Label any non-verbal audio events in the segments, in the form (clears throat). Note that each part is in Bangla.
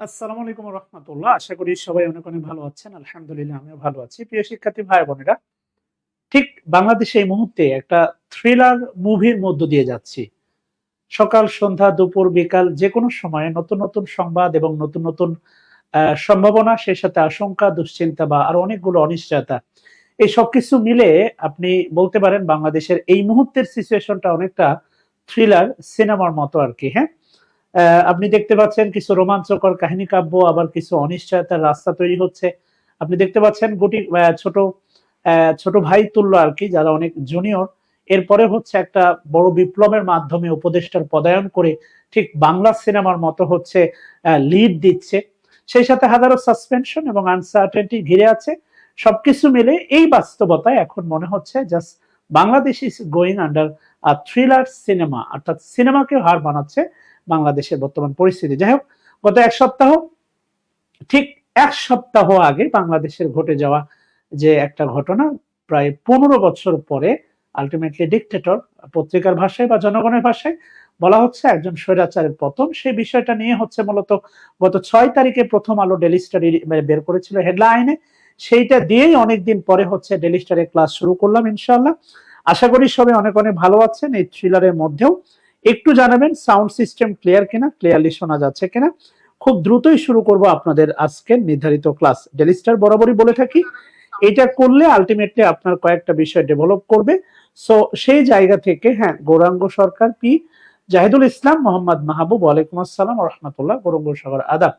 আসসালামু আলাইকুম রহমতুল্লাহ। আশা করি সবাই অনেক অনেক ভালো আছেন। আলহামদুলিল্লাহ, আমিও ভালো আছি। প্রিয় শিক্ষার্থী ভাই বোনেরা, ঠিক বাংলাদেশে এই মুহূর্তে একটা থ্রিলার মুভির মধ্য দিয়ে যাচ্ছি। সকাল, সন্ধ্যা, দুপুর, বিকাল যে কোনো সময়ে নতুন নতুন সংবাদ এবং নতুন নতুন সম্ভাবনা, সেই সাথে আশঙ্কা, দুশ্চিন্তা বা আরও অনেকগুলো অনিশ্চয়তা। এই সবকিছু মিলে আপনি বলতে পারেন বাংলাদেশের এই মুহূর্তের সিচুয়েশনটা অনেকটা থ্রিলার সিনেমার মতো আর কি হ্যাঁ? আপনি দেখতে পাচ্ছেন কিছু রোমাঞ্চকর কাহিনী কাব্য, আবার কিছু অনিশ্চয়তার রাস্তা তৈরি হচ্ছে। আপনি দেখতে পাচ্ছেন গুটি ছোট ছোট ভাই তুল্য আর কি, যারা অনেক জুনিয়র এরপরে হচ্ছে একটা বড় বিপ্লবের মাধ্যমে উপদেষ্টার পদায়ন করে ঠিক বাংলা সিনেমার মতো হচ্ছে লিড দিচ্ছে। সেই সাথে হাজারো সাসপেনশন এবং আনসার্টেনটি ঘিরে আছে। সবকিছু মিলে এই বাস্তবতায় এখন মনে হচ্ছে just Bangladesh is going under thriller cinema অর্থাৎ সিনেমাকে হার বানাচ্ছে বাংলাদেশের বর্তমান পরিস্থিতি। যাই হোক, গত এক সপ্তাহ, ঠিক এক সপ্তাহ আগে বাংলাদেশের ঘটে যাওয়া যে একটা ঘটনা, প্রায় পনেরো বছর পরে আলটিমেটলি ডিকটেটর পত্রিকার ভাষায় বা জনগণের ভাষায় বলা হচ্ছে, একজন স্বৈরাচারের পতন। সেই বিষয়টা নিয়ে হচ্ছে মূলত গত ছয় তারিখে প্রথম আলো ডেলি স্টাডি বের করেছিল হেডলাইনে সেইটা দিয়েই অনেকদিন পরে হচ্ছে ডেলি স্টারে ক্লাস শুরু করলাম ইনশাল্লাহ আশা করি সবাই অনেক অনেক ভালো আছেন এই থ্রিলারের মধ্যেও। একটু জানাবেন সাউন্ড সিস্টেম ক্লিয়ার কিনা ক্লিয়ারলি শোনা যাচ্ছে কিনা। খুব দ্রুতই শুরু করব আপনাদের আজকের নির্ধারিত ক্লাস ডেলিস্টার বরাবরই বলে থাকি, এটা করলে আলটিমেটলি আপনার কয়েকটা বিষয় ডেভেলপ করবে। সো সেই জায়গা থেকে হ্যাঁ গৌরাঙ্গ সরকার, পি জাহিদুল ইসলাম, মোহাম্মদ মাহবুব, ওয়ালাইকুম আসসালাম রহমতুল্লাহ, গৌরাঙ্গ সাগর, আদাব।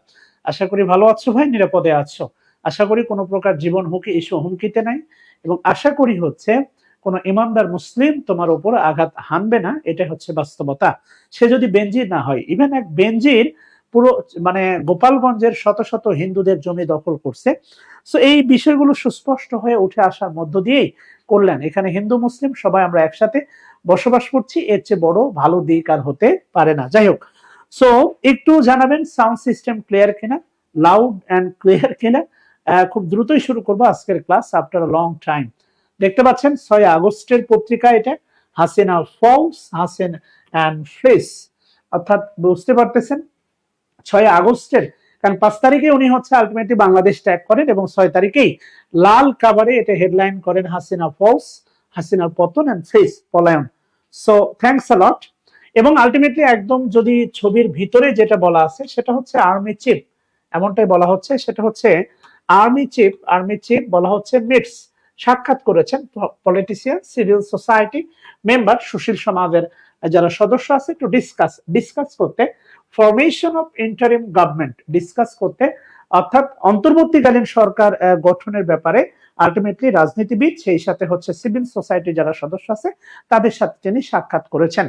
আশা করি ভালো আছো ভাই, নিরাপদে আছো। আশা করি কোনো প্রকার জীবন হুমকি, ইস্যু, হুমকিতে নাই। এবং আশা করি হচ্ছে কোনো ইমানদার মুসলিম তোমার উপর আঘাত হানবে না এটা হচ্ছে বাস্তবতা। সে যদি বেঞ্জির না হয় ইভেন এক বেঞ্জির পুরো মানে গোপালগঞ্জের শত শত হিন্দুদের জমি দখল করছে। সো এই বিষয়গুলো সুস্পষ্ট হয়ে উঠে আসার মধ্য দিয়েই করলেন। এখানে হিন্দু, মুসলিম সবাই আমরা একসাথে বসবাস করছি, এর চেয়ে বড় ভালো দিক আর হতে পারে না। যাই হোক সো একটু জানাবেন সাউন্ড সিস্টেম ক্লিয়ার কিনা? লাউড অ্যান্ড ক্লিয়ার কিনা? খুব দ্রুতই শুরু করব আজকের ক্লাস আফটার লং টাইম দেখতে পাচ্ছেন, ছয় আগস্টের পত্রিকা এটা, Hasina falls, Hasina and flees অর্থাৎ বুঝতে পারতেছেন, ছয় আগস্টের, কারণ পাঁচ তারিখে উনি হচ্ছে আলটিমেটলি বাংলাদেশ ত্যাগ করেন এবং ছয় তারিখেই লাল কাভারে এটা হেডলাইন করেন হাসিনা ফলস, হাসিনার পতন অ্যান্ড ফেস পলায়ন। সো থ্যাংকস লট এবং আলটিমেটলি একদম যদি ছবির ভিতরে যেটা বলা আছে, সেটা হচ্ছে আর্মি চিফ এমনটাই বলা হচ্ছে, সেটা হচ্ছে আর্মি চিফ আর্মি চিফ বলা হচ্ছে মিটস সাক্ষাৎ করেছেন পলিটিশিয়ান সিভিল সোসাইটি মেম্বার সুশীল সমাজের যারা সদস্য আছে টু ডিসকাস ডিসকাস করতে formation of interim government discuss করতে, অর্থাৎ অন্তর্বর্তীকালীন সরকার গঠনের ব্যাপারে আলটিমেটলি রাজনীতিবিদ, সেই সাথে হচ্ছে সিভিল সোসাইটি যারা সদস্য আছে, তাদের সাথে তিনি সাক্ষাৎ করেছেন।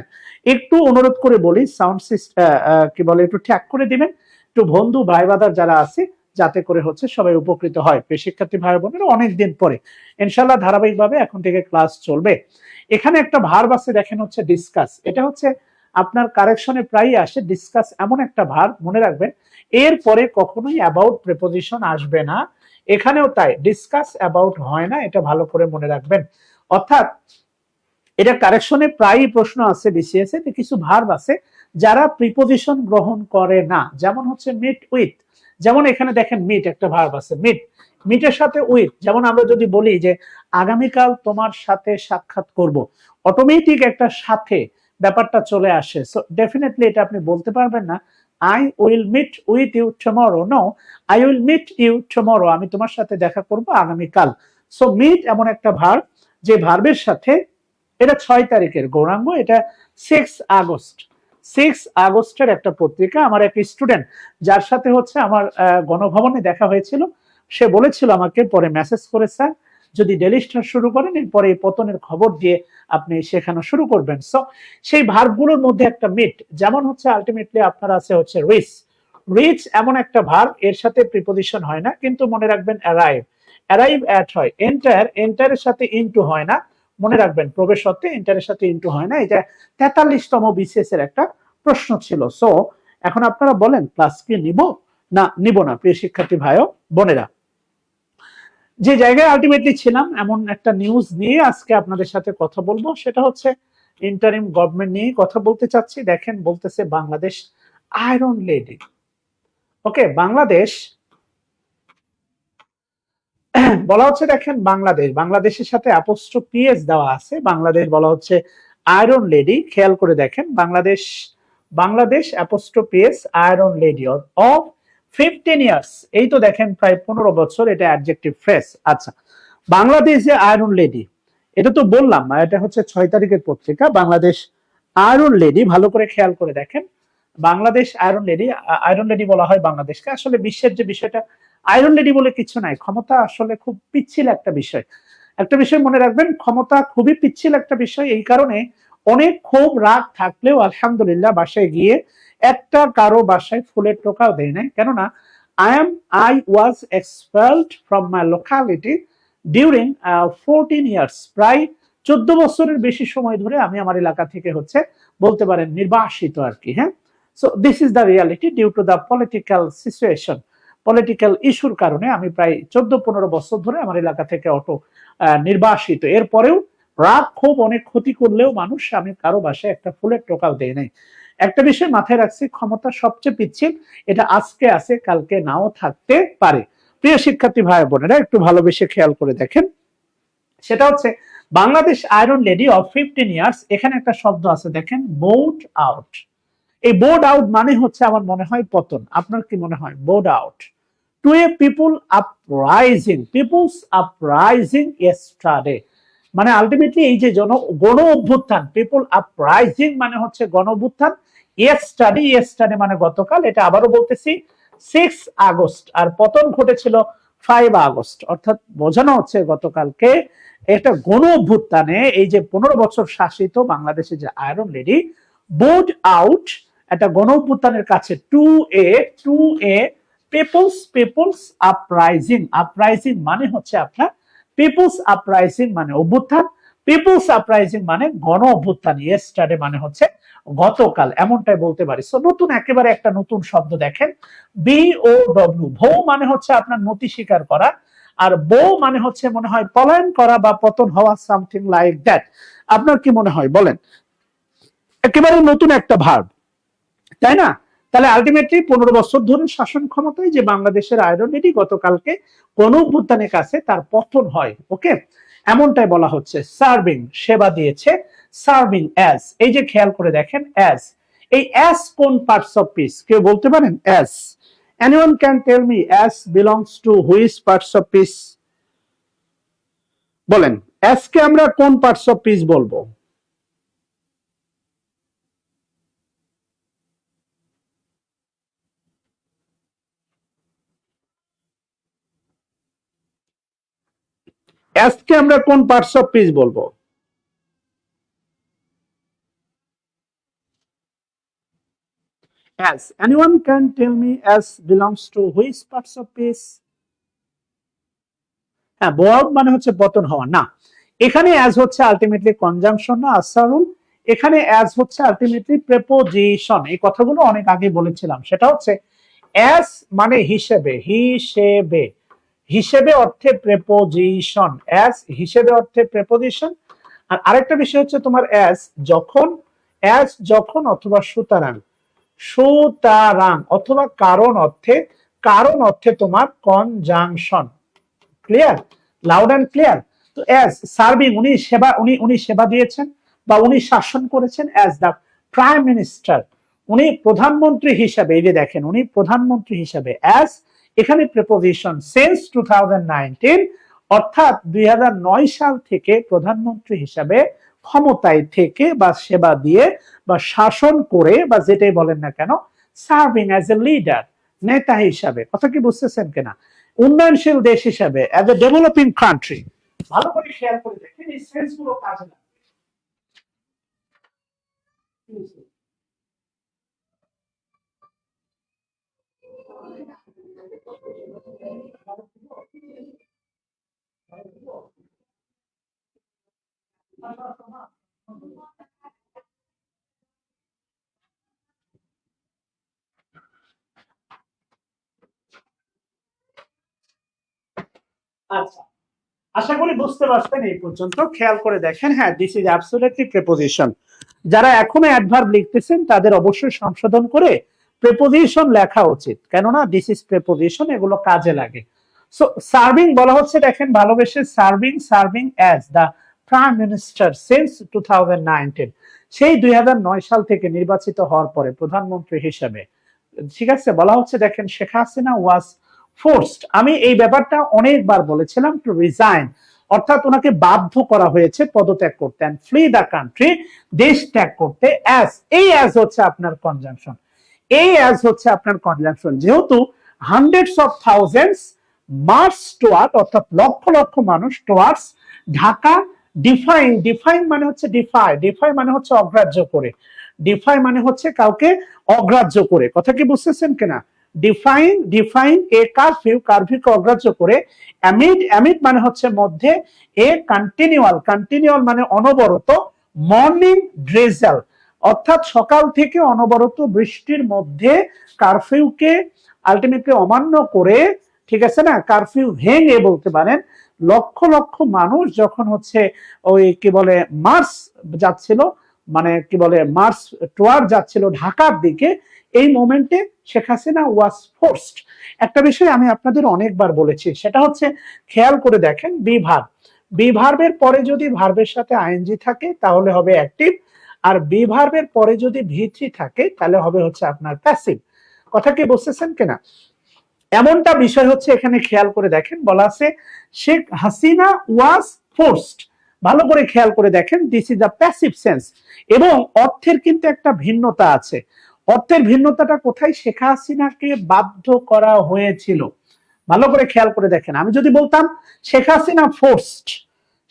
একটু অনুরোধ করে বলি সাউন্ড সিস্টেম কি বলে, একটু ট্যাগ করে দিবেন। একটু বন্ধু ভাই বাদার যারা আছে যাতে করে হচ্ছে সবাই উপকৃত হয়। শিক্ষার্থী ভাই বোনেরা অনেকদিন পরে ইনশাল্লাহ ধারাবাহিকভাবে এখন থেকে ক্লাস চলবে। এখানে একটা ভার বাসে দেখেন হচ্ছে ডিসকাস এটা হচ্ছে আপনার কারেকশনে প্রায়ই আসে ডিসকাস এমন একটা ভার, মনে রাখবেন, এর পরে কখনোই অ্যাবাউট প্রেপোজিশন আসবে না। এখানেও তাই ডিসকাস অ্যাবাউট হয় না, এটা ভালো করে মনে রাখবেন। অর্থাৎ, এটা কারেকশনে প্রায়ই প্রশ্ন আছে বিসিএস এ কিছু ভার্ব আছে যারা প্রিপোজিশন গ্রহণ করে না, যেমন হচ্ছে মিট উইথ যেমন এখানে দেখেন মিট একটা ভার্ব আছে মিট মিটের সাথে উইথ যেমন আমরা যদি বলি যে আগামীকাল তোমার সাথে সাক্ষাৎ করব অটোমেটিক একটা সাথে ব্যাপারটা চলে আসে। সো ডেফিনেটলি এটা আপনি বলতে পারবেন না I will meet with you tomorrow no I will meet you tomorrow আমি তোমার সাথে দেখা করব আগামীকাল। সো মিট এমন একটা ভার্ব যে ভার্বের সাথে, এটা ছয় তারিখের গৌরাঙ্গ, এটা সিক্স আগস্ট। সিক্স আগস্টের একটা পত্রিকা, আমার এক স্টুডেন্ট যার সাথে হচ্ছে আমার গণভবনে দেখা হয়েছিল। সে বলেছিল আমাকে, পরে মেসেজ করে, স্যার, যদি ডেলি স্টার শুরু করেন, এরপরে এই পতনের খবর দিয়ে আপনি শেখানো শুরু করবেন। সো সেই ভার্বগুলোর মধ্যে একটা মিট যেমন হচ্ছে আলটিমেটলি আপনার আছে হচ্ছে রিচ রিচ এমন একটা ভার্ব এর সাথে প্রিপোজিশন হয় না, কিন্তু মনে রাখবেন অ্যারাইভ অ্যারাইভ অ্যাট হয়। এন্টার এন্টারের সাথে ইনটু হয় না। মনে রাখবেন, প্রবেশ সত্ত্বে এন্টারের সাথে ইনটু হয় না। এটা তেতাল্লিশতম বিসিএস এর একটা প্রশ্ন ছিল। সো এখন আপনারা বলেন ক্লাস কি নিব? না নিব না, প্রিয় শিক্ষার্থী ভাই বোনেরা। যে জায়গায় আলটিমেটলি ছিলাম, এমন একটা নিউজ নিয়ে আজকে আপনাদের সাথে কথা বলব। সেটা হচ্ছে ইন্টারিম গভর্নমেন্ট নিয়ে কথা বলতে চাচ্ছি। দেখেন, বলতেছে Bangladesh iron lady okay Bangladesh (clears throat) বলা হচ্ছে, দেখেন, বাংলাদেশ। বাংলাদেশের সাথে অ্যাপোস্ট্রো পিএস দেওয়া আছে। বাংলাদেশ বলা হচ্ছে আয়রন লেডি। খেয়াল করে দেখেন, Bangladesh Bangladesh apostrophe iron lady of fifteen years. এই তো দেখেন, প্রায় পনেরো বছর এটা অ্যাডজেক্টিভ ফ্রেস আচ্ছা বাংলাদেশ যে আয়রন লেডি, এটা তো বললাম এটা হচ্ছে ছয় তারিখের পত্রিকা। বাংলাদেশ আয়রন লেডি, ভালো করে খেয়াল করে দেখেন। Bangladesh iron lady iron lady বলা হয় বাংলাদেশকে। আসলে বিশ্বের যে বিষয়টা আয়রন লেডি বলে কিছু নাই। ক্ষমতা আসলে খুব পিচ্ছিল একটা বিষয়। একটা বিষয় মনে রাখবেন, ক্ষমতা খুবই পিচ্ছিল একটা বিষয়। এই কারণে অনেক ক্ষোভ, রাগ থাকলেও আলহামদুলিল্লাহ বাসায় গিয়ে একটা কারও বাসায় ফুলের টোকাও দেয় নাই। কেননা I am I was expelled from my locality during fourteen years প্রায় চোদ্দ বছরের বেশি সময় ধরে আমি আমার এলাকা থেকে হচ্ছে বলতে পারেন নির্বাসিত আর কি হ্যাঁ? So this is the reality due to the political situation political ইস্যুর কারণে আমি প্রায় চোদ্দ পনেরো বছর ধরে আমার এলাকা থেকে অটো নির্বাসিত। এরপরেও রাগ খুব অনেক ক্ষতি করলেও মানুষ আমি কারও বাসায় একটা ফুলের টোকাও দেয় নাই। একটা বিষয় মাথায় রাখছি, ক্ষমতা সবচেয়ে পিচ্ছিল, এটা আজকে আছে, কালকে নাও থাকতে পারে। প্রিয় শিক্ষার্থী ভাই বোনেরা, একটু ভালোবেসে খেয়াল করে দেখেন। সেটা হচ্ছে, Bangladesh iron lady of fifteen years এখানে একটা শব্দ আছে, দেখেন বোর্ড আউট এই বোর্ড আউট মানে হচ্ছে আমার মনে হয় পতন। আপনার কি মনে হয়? Bowed out to a people uprising people's uprising এস্টাডে মানে আলটিমেটলি এই যে জন, গণ অভ্যুত্থান পিপুল আপরাইজিং মানে হচ্ছে গণ অভ্যুত্থান। স্টাডি স্টাডি মানে গতকাল, এটা আবারও বলতেছি সিক্স আগস্ট। আর পতন ঘটেছিল ফাইভ আগস্ট। অর্থাৎ বোঝানো হচ্ছে গতকালকে একটা গণ অভ্যুত্থানে এই যে পনেরো বছর শাসিত বাংলাদেশের যে আয়রন লেডি বোর্ড আউট একটা গণ অভ্যুত্থানের কাছে to a to a people's people's uprising uprising মানে হচ্ছে আপনার পিপলস আপরাইজিং মানে অভ্যুত্থান। পিপলস আপরাইজিং মানে গণ অভ্যুত্থান ইয়েস্টারডে মানে হচ্ছে গতকাল। এমনটাই বলতে পারি। সো নতুন একেবারে একটা নতুন শব্দ দেখেন। বি ও ডব্লিউ ভৌ মানে হচ্ছে আপনার নতি স্বীকার করা। আর বউ মানে হচ্ছে মনে হয় পলায়ন করা বা পতন হওয়া সামথিং লাইক দ্যাট আপনার কি মনে হয়? বলেন। একেবারে নতুন একটা ভার্ব তাই না? তাহলে আলটিমেটলি পনেরো বছর ধরে শাসন ক্ষমতায় যে বাংলাদেশের আয়রন এটি গতকালকে কোন অভ্যুত্থানের কাছে তার পতন হয় ওকে এমনটাই বলা হচ্ছে। সার্ভিং সেবা দিয়েছে। সার্ভিং অ্যাজ এই যে খেয়াল করে দেখেন অ্যাজ এই অ্যাজ কোন পার্টস অফ পিস কেউ বলতে পারেন? As anyone can tell me as belongs to which parts of piece বলেন, as কে আমরা কোন পার্টস অফ পিস বলব? As কে আমরা কোন পার্টস অফ পিস বলব? As anyone can tell me, as belongs to which parts of piece? হ্যাঁ বোয়াউট মানে হচ্ছে পতন হওয়া। না, এখানে অ্যাজ হচ্ছে আলটিমেটলি কনজাংশন না আসারুল এখানে অ্যাজ হচ্ছে আলটিমেটলি প্রেপোজিশন এই কথাগুলো অনেক আগে বলেছিলাম। সেটা হচ্ছে অ্যাজ মানে হিসেবে হিসেবে। হিসেবে অর্থে প্রেপোজিশন অ্যাজ হিসেবে অর্থে প্রেপোজিশন আর আরেকটা বিষয় হচ্ছে তোমার অ্যাজ যখন অ্যাজ যখন অথবা সুতরাং। সুতরাং অথবা কারণ অর্থে কারণ অর্থে তোমার conjunction clear loud and clear তো অ্যাজ সার্ভিং উনি সেবা, উনি উনি সেবা দিয়েছেন বা উনি শাসন করেছেন অ্যাজ দ্য প্রাইম মিনিস্টার উনি প্রধানমন্ত্রী হিসাবে, এই যে দেখেন, উনি প্রধানমন্ত্রী হিসাবে অ্যাজ এখানে প্রেপোজিশন সেন্স টু অর্থাৎ দুই হাজার নয় সাল থেকে প্রধানমন্ত্রী হিসাবে ক্ষমতায় থেকে বা সেবা দিয়ে বা শাসন করে বা যেটাই বলেন না কেন সার্ভিং অ্যাজ এ লিডার নেতা হিসাবে। কথা কি বুঝতেছেন কিনা? উন্নয়নশীল দেশ হিসাবে অ্যাজ এ ডেভেলপিং কান্ট্রি ভালো করে শেয়ার করে দেখেন, এই সেন্সগুলো কাজে লাগে আচ্ছা। আশা করি বুঝতে পারছেন এই পর্যন্ত। খেয়াল করে দেখেন হ্যাঁ দিস ইজ অ্যাবসোলিউটলি প্রেপোজিশন যারা এখনও অ্যাডভার্ব লিখতেছেন, তাদের অবশ্যই সংশোধন করে প্রেপোজিশন লেখা উচিত। কেননা দিস ইজ প্রেপোজিশন এগুলো কাজে লাগে। সো সার্ভিং বলা হচ্ছে, দেখেন ভালোবেসে serving serving as the prime minister since two সেই দুই হাজার নয় সাল থেকে নির্বাচিত হওয়ার পরে প্রধানমন্ত্রী হিসেবে। ঠিক আছে, বলা হচ্ছে, দেখেন শেখ হাসিনা ওয়াজ ফোর্সড আমি এই ব্যাপারটা অনেকবার বলেছিলাম টু রিজাইন অর্থাৎ ওনাকে বাধ্য করা হয়েছে পদত্যাগ করতে। অ্যান্ড ফ্রি দ্য কান্ট্রি দেশ ত্যাগ করতে অ্যাজ এই অ্যাজ হচ্ছে আপনার কনজাংশন এই অ্যাজ হচ্ছে আপনার কনজাংশন যেহেতু hundreds of thousands march toward অর্থাৎ লক্ষ লক্ষ মানুষ টুয়ার্ডস ঢাকা ডিফাইন ডিফাইন মানে হচ্ছে ডিফাই ডিফাই মানে হচ্ছে অগ্রাহ্য করে। ডিফাই মানে হচ্ছে কাউকে অগ্রাহ্য করে। কথা কি বুঝতেছেন কিনা? ডিফাইন ডিফাইন এ কারফিউ কারফিউকে অগ্রাহ্য করে। অ্যামিড অ্যামিড মানে হচ্ছে মধ্যে এ কন্টিনিউয়াল কন্টিনিউয়াল মানে অনবরত মর্নিং ড্রেজাল অর্থাৎ সকাল থেকে অনবরত বৃষ্টির মধ্যে কারফিউকে আলটিমেটলি অমান্য করে, ঠিক আছে না? কারফিউ ভেঙে বলতে পারেন, লক্ষ লক্ষ মানুষ যখন হচ্ছে ওই কি বলে মার্চ যাচ্ছিল মানে কি বলে মার্চ টোয়ার যাচ্ছিল ঢাকার দিকে, এই মোমেন্টে শেখ হাসিনা ওয়াজ ফোর্সড একটা বিষয় আমি আপনাদের অনেকবার বলেছি, সেটা হচ্ছে খেয়াল করে দেখেন বি ভার্ব বি ভার্বের পরে যদি ভার্বের সাথে আইএনজি থাকে, তাহলে হবে অ্যাক্টিভ আর বি ভার্বের পরে যদি ভিথ্রি থাকে, তাহলে হবে হচ্ছে আপনার প্যাসিভ কথা কি বুঝতেছেন কিনা? এমনটা বিষয় হচ্ছে এখানে খেয়াল করে দেখেন, বলা আছে, শেখ হাসিনা ওয়াজ ফোর্সড ভালো করে খেয়াল করে দেখেন this is a passive sense এবং অর্থের কিন্তু একটা ভিন্নতা আছে। অর্থের ভিন্নতাটা কোথায়? শেখ হাসিনাকে বাধ্য করা হয়েছিল। ভালো করে খেয়াল করে দেখেন। আমি যদি বলতাম, শেখ হাসিনা ফোর্সড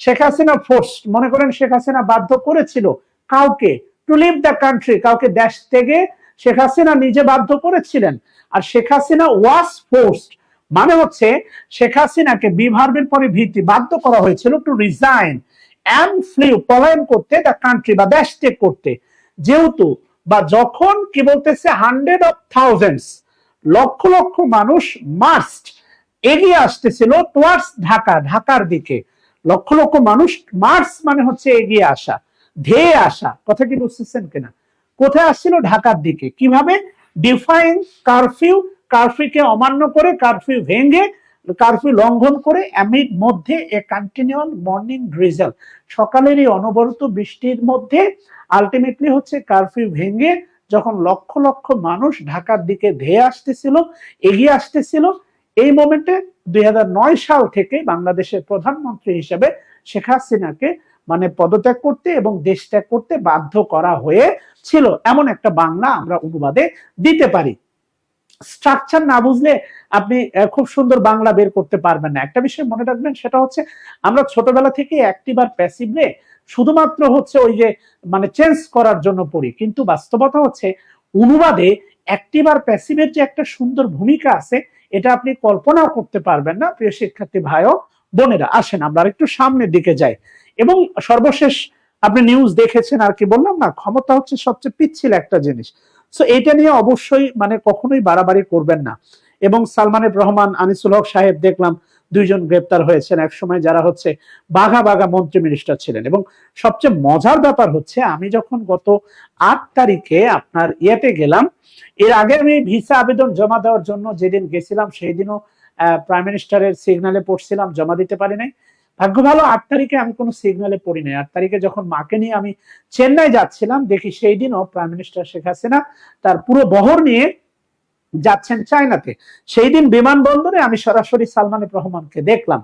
শেখ হাসিনা ফোর্সড মনে করেন শেখ হাসিনা বাধ্য করেছিল। কাউকে টু লিভ দ্য কান্ট্রি কাউকে দেশ থেকে শেখ হাসিনা নিজে বাধ্য করেছিলেন। আর শেখ হাসিনা ওয়াজ ফোর্সড মানে হচ্ছে শেখ হাসিনাকে বিভার্বের পরে ভিত্তি বাধ্য করা হয়েছিল টু রিজাইন অ্যান্ড ফ্লিউ পলায়ন করতে দ্য কান্ট্রি বা দেশ ত্যাগ করতে। যেহেতু বা যখন কি বলতেছে হান্ড্রেড অফ থাউজেন্ডস লক্ষ লক্ষ মানুষ মাস্ট এগিয়ে আসতেছিল টুয়ার্ডস ঢাকা, ঢাকার দিকে। লক্ষ লক্ষ মানুষ মার্চ মানে হচ্ছে এগিয়ে আসা। ধেয়ে আসা কথা কি বুঝতেছেন কিনা? কোথায় আসছিল? ঢাকার দিকে। কীভাবে? ডিফাইন কারফিউ কারফিউকে অমান্য করে কারফিউ ভেঙে কারফিউ লঙ্ঘন করে এমির মধ্যে এ কন্টিনিউয়াল মর্নিং ড্রিজেল সকালের এই অনবরত বৃষ্টির মধ্যে আলটিমেটলি হচ্ছে কারফিউ ভেঙে, যখন লক্ষ লক্ষ মানুষ ঢাকার দিকে ধেয়ে আসতেছিল, এগিয়ে আসতেছিল, এই মোমেন্টে দুই হাজার নয় সাল থেকে বাংলাদেশের প্রধানমন্ত্রী হিসেবে শেখ হাসিনাকে মানে পদত্যাগ করতে এবং দেশ ত্যাগ করতে বাধ্য করা হয়েছিল এমন একটা বাংলা আমরা অনুবাদে দিতে পারি। স্ট্রাকচার না বুঝলে আপনি খুব সুন্দর বাংলা বের করতে পারবেন না। একটা বিষয় মনে রাখবেন, সেটা হচ্ছে আমরা ছোটবেলা থেকে অ্যাক্টিভ আর প্যাসিভলে শুধুমাত্র হচ্ছে ওই যে মানে চেঞ্জ করার জন্য পড়ি। কিন্তু বাস্তবতা হচ্ছে অনুবাদে অ্যাক্টিভ আর প্যাসিভের যে একটা সুন্দর ভূমিকা আছে, এটা আপনি কল্পনাও করতে পারবেন না। প্রিয় শিক্ষার্থী ভাইও, বোনেরা, আসেন, আমরা একটু সামনের দিকে যাই। এবং সর্বশেষ আপনি নিউজ দেখেছেন, আর কি বললাম না, ক্ষমতা হচ্ছে সবচেয়ে পিচ্ছিল একটা জিনিস। সো এটা নিয়ে অবশ্যই মানে কখনোই বাড়াবাড়ি করবেন না। এবং সালমানের রহমান, আনিসুল হক সাহেব দেখলাম দুইজন গ্রেপ্তার হয়েছেন এক সময় যারা হচ্ছে বাঘা বাঘা মন্ত্রী মিনিস্টার ছিলেন। এবং সবচেয়ে মজার ব্যাপার হচ্ছে, আমি যখন গত আট তারিখে আপনার ইয়েতে গেলাম, এর আগে আমি ভিসা আবেদন জমা দেওয়ার জন্য যেদিন গেছিলাম সেই দিনও প্রাইম মিনিস্টারের সিগনালে পড়ছিলাম, জমা দিতে পারি নাই। ভাগ্য ভালো, আট তারিখে আমি কোনো সিগনালে পড়ি নাই। আট তারিখে যখন মাকে নিয়ে আমি চেন্নাই যাচ্ছিলাম, দেখি সেই দিনও প্রাইম মিনিস্টার শেখ হাসিনা তার পুরো বহর নিয়ে যাচ্ছেন চায়নাতে সেই দিন বিমানবন্দরে আমি সরাসরি সালমান রহমানকে দেখলাম।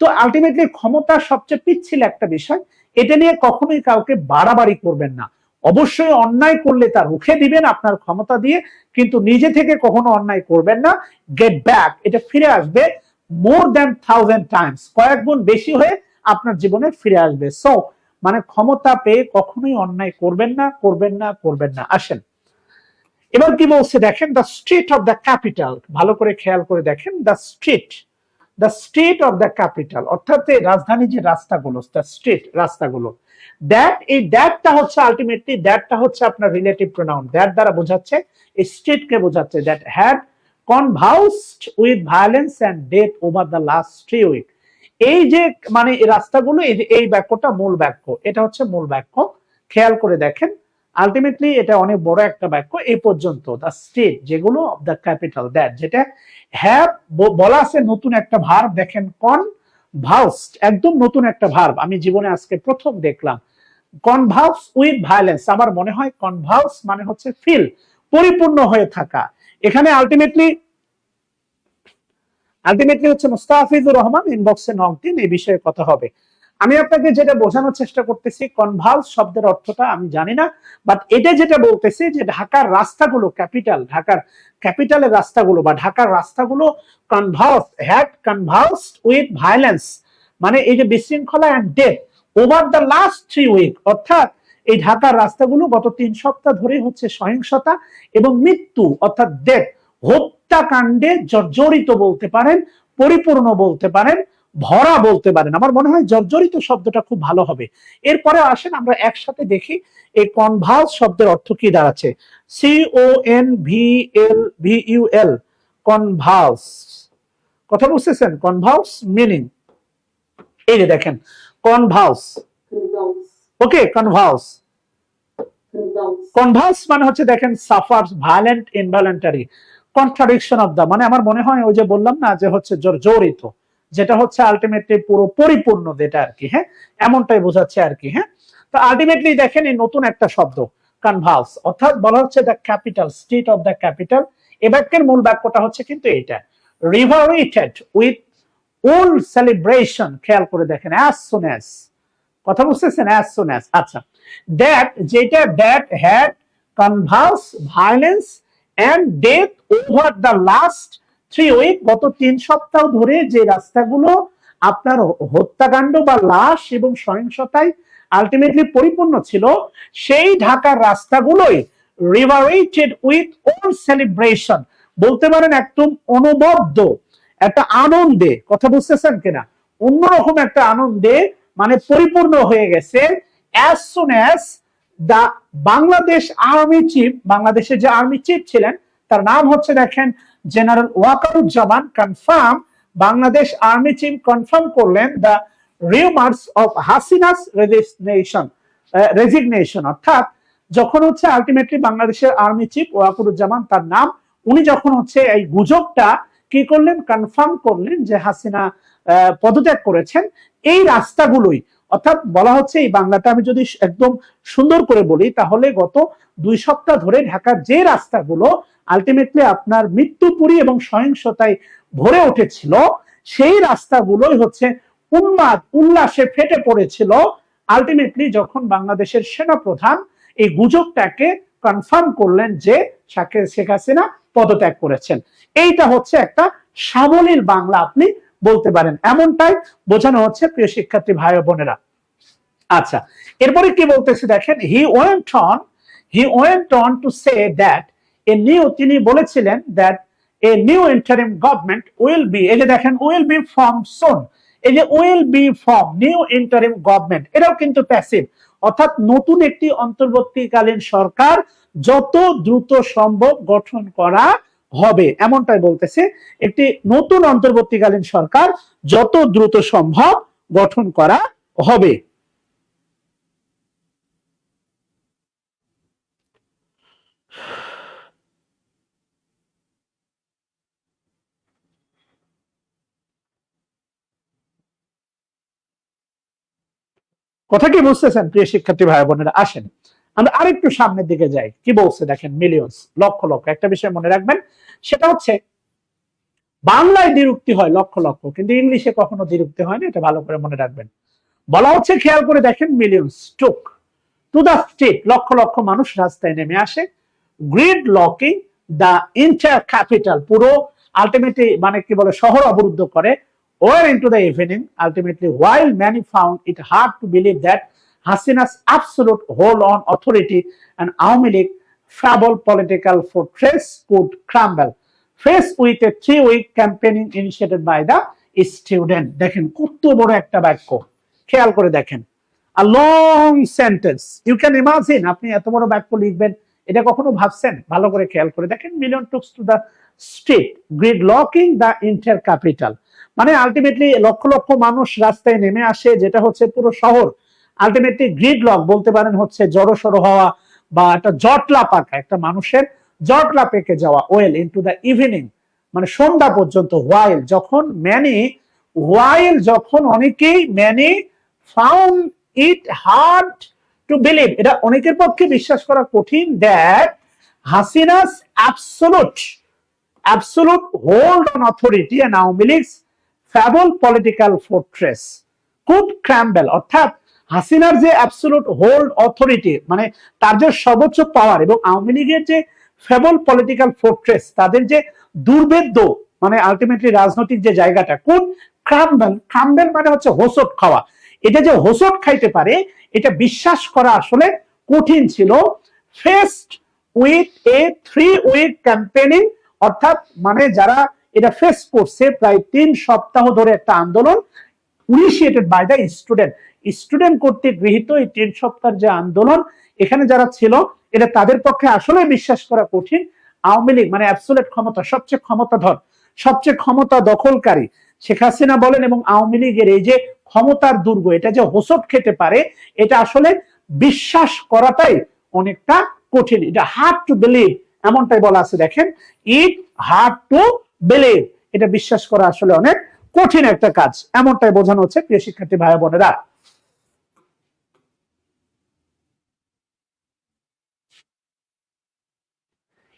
তো আলটিমেটলি ক্ষমতা সবচেয়ে পিচ্ছিল একটা বিষয়, এটা নিয়ে কখনোই কাউকে বাড়াবাড়ি করবেন না। অবশ্যই অন্যায় করলে তা রুখে দিবেন আপনার ক্ষমতা দিয়ে, কিন্তু নিজে থেকে কখনো অন্যায় করবেন না। গেট ব্যাক এটা ফিরে আসবে মোর দ্যান থাউজেন্ড টাইমস কয়েক গুণ বেশি হয়ে আপনার জীবনে ফিরে আসবে। সো মানে ক্ষমতা পেয়ে কখনোই অন্যায় করবেন না করবেন না করবেন না। আসেন। এবার কি বলছে দেখেন the street of the capital ভালো করে খেয়াল করে দেখেন the street the street of the capital অর্থাৎ রাজধানী যে রাস্তাগুলো দ্য স্ট্রিট রাস্তাগুলো দ্যাট এই দ্যাটটা হচ্ছে আলটিমেটলি দ্যাটটা হচ্ছে আপনার রিলেটিভ প্রোনাউন দ্যাট দ্বারা বোঝাচ্ছে, এই স্ট্রিটকে বোঝাচ্ছে that had convulsed with violence and death over the last three week এই যে মানে রাস্তাগুলো, এই যে, এই বাক্যটা মূল বাক্য এটা হচ্ছে মূল বাক্য খেয়াল করে দেখেন আলটিমেটলি এটা অনেক বড় একটা বাক্য এই পর্যন্ত। দ্য স্টেট যেগুলো অফ দ্য ক্যাপিটাল দ্যাট যেটা হ্যাভ বলা আছে নতুন একটা ভার্ব দেখেন কন ভাউস একদম নতুন একটা ভার্ব আমি জীবনে আজকে প্রথম দেখলাম। কনভাউস উইথ ভায়োলেন্স আমার মনে হয় কনভাউস মানে হচ্ছে ফিল পরিপূর্ণ হয়ে থাকা। এখানে আলটিমেটলি আলটিমেটলি হচ্ছে মুস্তাফিজুর রহমান ইনবক্সে নক দিন, এই বিষয়ে কথা হবে। আমি আপনাকে যেটা বোঝানোর চেষ্টা করতেছি কনভালস শব্দের অর্থটা আমি জানি না বাট এটা যেটা বলতেছি যে ঢাকার রাস্তাগুলো ক্যাপিটাল ঢাকার ক্যাপিটালের রাস্তাগুলো বা ঢাকার রাস্তাগুলো convulse had convulsed with violence মানে এই যে বিশৃঙ্খলা and death over the last three week অর্থাৎ এই ঢাকার রাস্তাগুলো গত তিন সপ্তাহ ধরে হচ্ছে সহিংসতা এবং মৃত্যু অর্থাৎ ডেথ হত্যাকাণ্ডে জর্জরিত বলতে পারেন পরিপূর্ণ বলতে পারেন ভরা বলতে পারেন। আমার মনে হয় জর্জরিত শব্দটা খুব ভালো হবে। এরপরে আসেন আমরা একসাথে দেখি এই কনভালস শব্দের অর্থ কি দাঁড়াচ্ছে। C O N V L V U L convulse কথা বুঝতেছেন? কনভালস মিনিং এই যে দেখেন convulse, ওকে convulse, কনভালস মানে হচ্ছে দেখেন suffer violent involuntary contradiction of the মানে আমার মনে হয় ওই যে বললাম না যে হচ্ছে জর্জরিত যেটা হচ্ছে আলটিমেটলি পুরো পরিপূর্ণ যেটা আর কি হ্যাঁ? এমনটাই বোঝাচ্ছে আর কি হ্যাঁ? তো আলটিমেটলি দেখেন এই নতুন একটা শব্দ কনভার্স অর্থাৎ বলা হচ্ছে the capital state of the capital এ বাক্যের মূল বাক্যটা হচ্ছে কিন্তু এটা রিভারেটেড উইথ ওল্ড সেলিব্রেশন খেয়াল করে দেখেন অ্যাজ সুন অ্যাজ কথা বুঝতেছেন? অ্যাজ সুন আচ্ছা। দ্যাট যেটা that had convulse violence and death over the last three week গত তিন সপ্তাহ ধরে যে রাস্তাগুলো আপনার হত্যাকাণ্ড বা লাশ এবং সহিংসতায় আলটিমেটলি পরিপূর্ণ ছিল, সেই ঢাকার রাস্তাগুলোই রিভারেটেড উইথ ওল সেলিব্রেশন বলতে পারেন একদম অনবদ্য, একটা আনন্দে। কথা বুঝতেছেন কিনা? অন্যরকম একটা আনন্দে মানে পরিপূর্ণ হয়ে গেছে। As soon as the Bangladesh army chief বাংলাদেশের যে আর্মি চিফ ছিলেন, তার নাম হচ্ছে দেখেন general Wakeruzzaman confirm Bangladesh army chief confirm করলেন the rumours of Hasina's resignation resignation অর্থাৎ যখন হচ্ছে আলটিমেটলি বাংলাদেশের আর্মি চিফ ওয়াকুরুজ্জামান তার নাম, উনি যখন হচ্ছে এই গুজবটা কি করলেন? কনফার্ম করলেন যে হাসিনা পদত্যাগ করেছেন। এই রাস্তাগুলোই, অর্থাৎ বলা হচ্ছে এই বাংলাটা আমি যদি একদম সুন্দর করে বলি, তাহলে গত দুই সপ্তাহ ধরে ঢাকার যে রাস্তাগুলো আলটিমেটলি আপনার মৃত্যুপুরী এবং সহিংসতায় ভরে উঠেছিল, সেই রাস্তাগুলোই হচ্ছে উন্মাদ উল্লাসে ফেটে পড়েছিল আলটিমেটলি যখন বাংলাদেশের সেনাপ্রধান এই গুজবটাকে কনফার্ম করলেন যে শেখ হাসিনা পদত্যাগ করেছেন। এইটা হচ্ছে একটা সাবলীল বাংলা আপনি বলতে পারেন। এমনটাই বোঝানো হচ্ছে প্রিয় শিক্ষার্থী ভাই বোনেরা। আচ্ছা এরপরে কি বলতেছে দেখেন he went he to say that a new তিনি বলেছিলেন that a new interim government will be এই যে দেখেন উইল বি ফর্ম সোন এই যে will be form new interim government এটাও কিন্তু প্যাসিভ অর্থাৎ নতুন একটি অন্তর্বর্তীকালীন সরকার যত দ্রুত সম্ভব গঠন করা হবে, এমনটাই বলতেছে। একটি নতুন অন্তর্বর্তীকালীন সরকার যত দ্রুত সম্ভব গঠন করা হবে। কথা কি বুঝতেছেন, প্রিয় শিক্ষার্থী ভাই বোনেরা? আসেন, আমরা আরেকটু সামনের দিকে যাই। কি বলছে দেখেন মিলিয়ন্স লক্ষ লক্ষ। একটা বিষয় মনে রাখবেন, সেটা হচ্ছে, বাংলায় দ্বিরুক্তি হয় লক্ষ লক্ষ, কিন্তু ইংলিশে কখনো দ্বিরুক্তি হয় না, এটা ভালো করে মনে রাখবেন। বলা হচ্ছে, খেয়াল করে দেখেন millions took to the state লক্ষ লক্ষ মানুষ রাস্তায় নেমে আসে। Gridlocking the inter capital পুরো আলটিমেটলি মানে কি বলে, শহর অবরুদ্ধ করে। Or into the evening, ultimately, while many found it hard to believe that Hasina's absolute hold on authority and Aumi League feeble political fortress could crumble. Faced with a three-week campaigning initiated by the student. দেখেন কত বড় একটা বাক্য খেয়াল করে দেখেন a long sentence you can imagine আপনি এত বড় বাক্য লিখবেন এটা কখনো ভাবছেন ভালো করে খেয়াল করে দেখেন million tooks to the street gridlocking the inter মানে আলটিমেটলি লক্ষ লক্ষ মানুষ রাস্তায় নেমে আসে, যেটা হচ্ছে পুরো শহর। আলটিমেটলি গ্রিড লক বলতে পারেন হচ্ছে জড়সড় হওয়া বা একটা জটলা পাকা, একটা মানুষের জটলা পেকে যাওয়া ওয়েল ইনটু দ্য ইভিনিং মানে সন্ধ্যা পর্যন্ত হোয়াইল যখন ম্যানি হোয়াইল যখন অনেকেই many found it hard to believe এটা অনেকের পক্ষে বিশ্বাস করা কঠিন that Hasina's absolute absolute hold on authority and Awami League's fable political fortress could crumble অর্থাৎ হাসিনার যে অ্যাবসোলুট হোল্ড অথরিটি মানে তার যে সর্বোচ্চ পাওয়ার এবং আওয়ামী লীগের যে ফেবল পলিটিক্যাল ফোর্ট্রেস তাদের যে দুর্ভেদ্য মানে আলটিমেটলি রাজনৈতিক যে জায়গাটা কোন ক্রাম্বেল ক্রাম্বেল মানে হচ্ছে হোসট খাওয়া। এটা যে হোসট খাইতে পারে, এটা বিশ্বাস করা আসলে কঠিন ছিল। Faced with a three week campaigning অর্থাৎ মানে যারা এটা ফেস করছে প্রায় তিন সপ্তাহ ধরে একটা আন্দোলন initiated by the student student কর্তৃক গৃহীত এই তিন সপ্তাহের যে আন্দোলন, এখানে যারা ছিল এটা তাদের পক্ষে আসলে বিশ্বাস করা কঠিন। আওয়ামী লীগ মানে অ্যাবসোলেট ক্ষমতা, সবচেয়ে ক্ষমতাধর, সবচেয়ে ক্ষমতা দখলকারী শেখ হাসিনা বলেন এবং আওয়ামী লীগের এই যে ক্ষমতার দুর্গ, এটা যে হোসট খেতে পারে, এটা আসলে বিশ্বাস করাটাই অনেকটা কঠিন। এটা হার্ড টু বিলিভ এমনটাই বলা আছে। দেখেন ইট হার্ড টু বিলিভ এটা বিশ্বাস করা আসলে অনেক কঠিন একটা কাজ। এমনটাই বোঝানো হচ্ছে প্রিয় শিক্ষার্থী ভাই বোনেরা।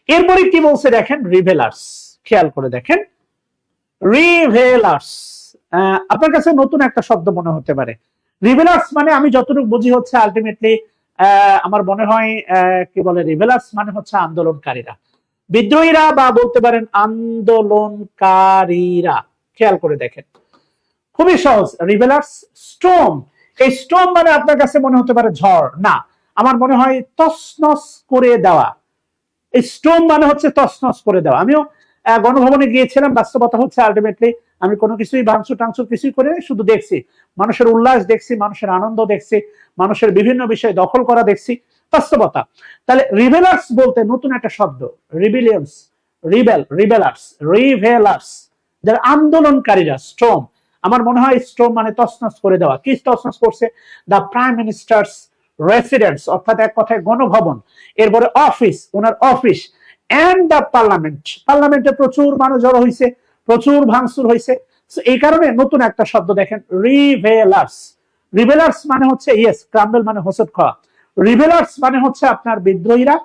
এরপরে কি বলছে দেখেন? রিভেলার্স খেয়াল করে দেখেন। রিভেলার্স আপনার কাছে নতুন একটা শব্দ মনে হতে পারে। রিভেলার্স মানে আমি যতটুকু বুঝি হচ্ছে আলটিমেটলি আমার মনে হয় কি বলে? রিভেলার্স মানে হচ্ছে আন্দোলনকারীরা। বিদ্রোহীরা বা বলতে পারেন আন্দোলনকারীরা, খেয়াল করে দেখেন। খুবই সহজ, রিভেলার্স স্টোম। এই স্টোম মানে আপনার কাছে মনে হতে পারে ঝড়। না, আমার মনে হয় তসনস করে দেওয়া। এই স্টোম মানে হচ্ছে তসনস করে দেওয়া। আমিও গণভবনে গিয়েছিলাম, বাস্তবতা হচ্ছে আলটিমেটলি আমি কোনো কিছুই ভাঙচুর টাংচুর কিছুই করে শুধু দেখছি। মানুষের উল্লাস দেখছি, মানুষের আনন্দ দেখছি, মানুষের বিভিন্ন বিষয় দখল করা দেখছি। বাস্তবতা। তাহলে রিভেলার্স বলতে নতুন একটা শব্দ। Rebellions, rebel, rebellers, revellers. যারা আন্দোলনকারীরা, স্ট্রম। আমার মনে হয় স্ট্রম মানে তসনস করে দেওয়া। কি তসনস করছে? দ্য প্রাইম মিনিস্টার্স রেসিডেন্টস অর্থাৎ এক কথায় গণভবন। এরপরে অফিস ওনার অফিস এন্ড দ্য পার্লামেন্ট পার্লামেন্টে প্রচুর মানুষ জড়ো হয়েছে প্রচুর ভাঙচুর হয়েছে এই কারণে নতুন একটা শব্দ দেখেন, রিভেলার্স। রিভেলার্স মানে হচ্ছে ইয়েস ক্রাম্বেল মানে হোসট খাওয়া। রিভেলার্স মানে হচ্ছে আপনার বিদ্রোহীরা।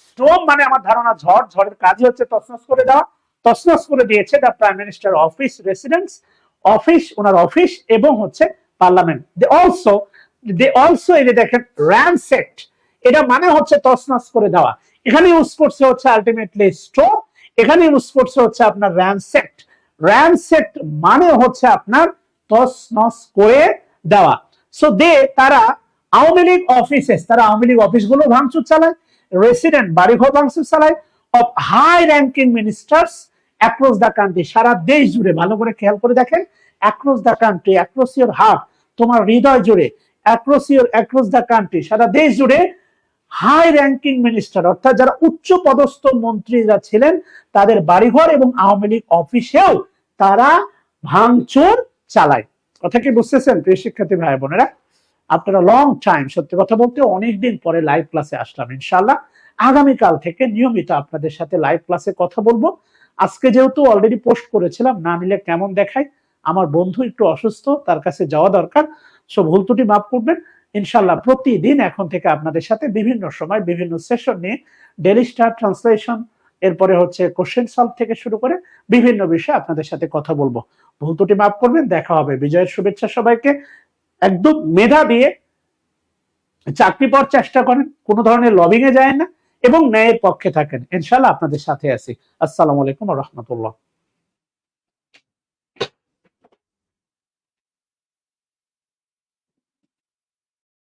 স্টোম মানে আমার ধারণা ঝড়, ঝড়ের কাজই হচ্ছে তসনস করে দেওয়া। তসনস করে দিয়েছে the prime minister office residence office owner office এবং হচ্ছে parliament they also they also এই যে দেখেন র্যানসেক্ট এটা মানে হচ্ছে তসনস করে দেওয়া। এখানে ইউজ করছে হচ্ছে আলটিমেটলি স্ট্রোক এখানে ইউজ করছে হচ্ছে আপনার র্যানসেক্ট র্যানসেক্ট মানে হচ্ছে আপনার তসনস করে দেওয়া। সো দে তারা আওয়ামী লীগ অফিসেস তারা আওয়ামী লীগ অফিসগুলো ভাঙচুর চালায় রেসিডেন্ট বাড়িঘর ভাঙচুর চালায় of high ranking ministers across the country সারা দেশ জুড়ে, ভালো করে খেয়াল করে দেখেন across the country across your heart তোমার হৃদয় জুড়ে across your across the country সারা দেশ জুড়ে হাই র্যাঙ্কিং মিনিস্টার অর্থাৎ যারা উচ্চ পদস্থ মন্ত্রীরা ছিলেন, তাদের বাড়িঘর এবং আওয়ামী লীগ অফিসেও তারা ভাঙচুর চালায়। কথা কি বুঝতেছেন, প্রিয় শিক্ষার্থী ভাই বোনেরা আপনারা লং টাইম সত্যি কথা বলতে অনেকদিন পরে লাইভ ক্লাসে আসলাম ইনশাল্লাহ আগামীকাল থেকে নিয়মিত আপনাদের সাথে লাইভ ক্লাসে কথা বলব। আজকে যেহেতু অলরেডি পোস্ট করেছিলাম, না নিলে কেমন দেখায়? আমার বন্ধু একটু অসুস্থ, তার কাছে যাওয়া দরকার সো ভুল ত্রুটি মাফ করবেন। ইনশাল্লাহ প্রতিদিন এখন থেকে আপনাদের সাথে বিভিন্ন সময়, বিভিন্ন সেশন নিয়ে ডেলি স্টার ট্রান্সলেশন এরপরে হচ্ছে কোশ্চেন সলভ থেকে শুরু করে বিভিন্ন বিষয়ে আপনাদের সাথে কথা বলব। ভুল ত্রুটি মাফ করবেন, দেখা হবে। বিজয়ের শুভেচ্ছা সবাইকে। একদম মেধা দিয়ে চাকরি পাওয়ার চেষ্টা করেন, কোনো ধরনের লবিং এ যায় না এবং ন্যায়ের পক্ষে থাকেন। ইনশাল্লাহ আপনাদের সাথে আছি। আসসালামু আলাইকুম রহমতুল্লাহ।